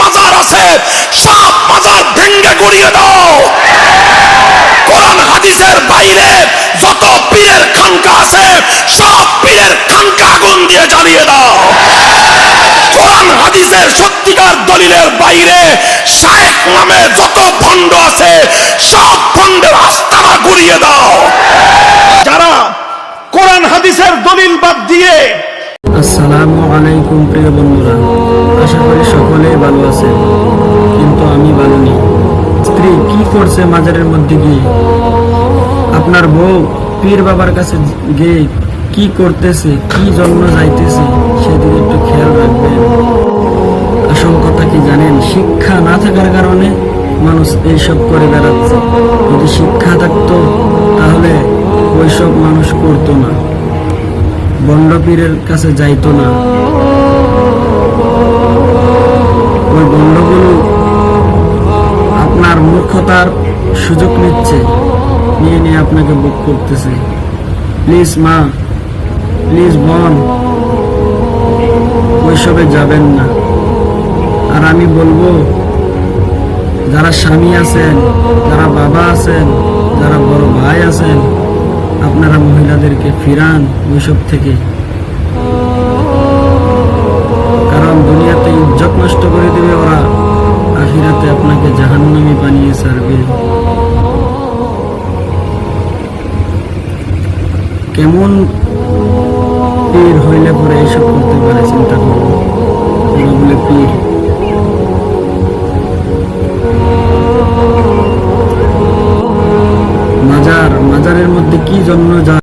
মাজার আছে সব মাজার ভেঙ্গে গড়িয়ে দাও। কোরআন হাদিসের বাইরে যত পীরের খানকা আছে, সব পীরের খানকা আগুন দিয়ে জ্বালিয়ে দাও। কোরআন হাদিসের সত্যিকার দলিলের বাইরে শায়েখ নামে যত ভণ্ড আছে, সব ভণ্ডের আস্তানা গুড়িয়ে দাও। যারা কোরআন হাদিসের দলিল বাদ দিয়ে আসসালামু আলাইকুম প্রিয় বন্ধুরা। সকলেই ভালো আছে। কিন্তু আমি ভালো নেই। স্ত্রী কি করছে মাজারের মধ্যে গিয়ে? আপনার বউ পীর বাবার কাছে গিয়ে কি করতেছে, কি জন্য যাইতেছে সেদিকে একটু খেয়াল রাখবেন। আসল কথা কি জানেন, শিক্ষা না থাকার কারণে মানুষ এইসব করে বেড়াচ্ছে। যদি শিক্ষা থাকতো, তাহলে ওইসব মানুষ করতো না। বন্ড পীরের কাছে যাইতো না। ওই বন্ডগুলো আপনার মূর্খতার সুযোগ নিচ্ছে। নিয়ে নিয়ে আপনাকে বুক করতেছে। প্লিজ মা, প্লিজ বোন, ওইসবে যাবেন না। আর আমি বলব, যারা স্বামী আছেন, যারা বাবা আছেন, যারা বড় ভাই আছেন, আপনারা মহিলাদেরকে ফিরান ওইসব থেকে। কারণ দুনিয়াতে ছাড়বে কেমন পীর হইলে পরে এইসব করতে পারে, চিন্তা করব পীর। মাজার, মাজারের মধ্যে কি জন্য যা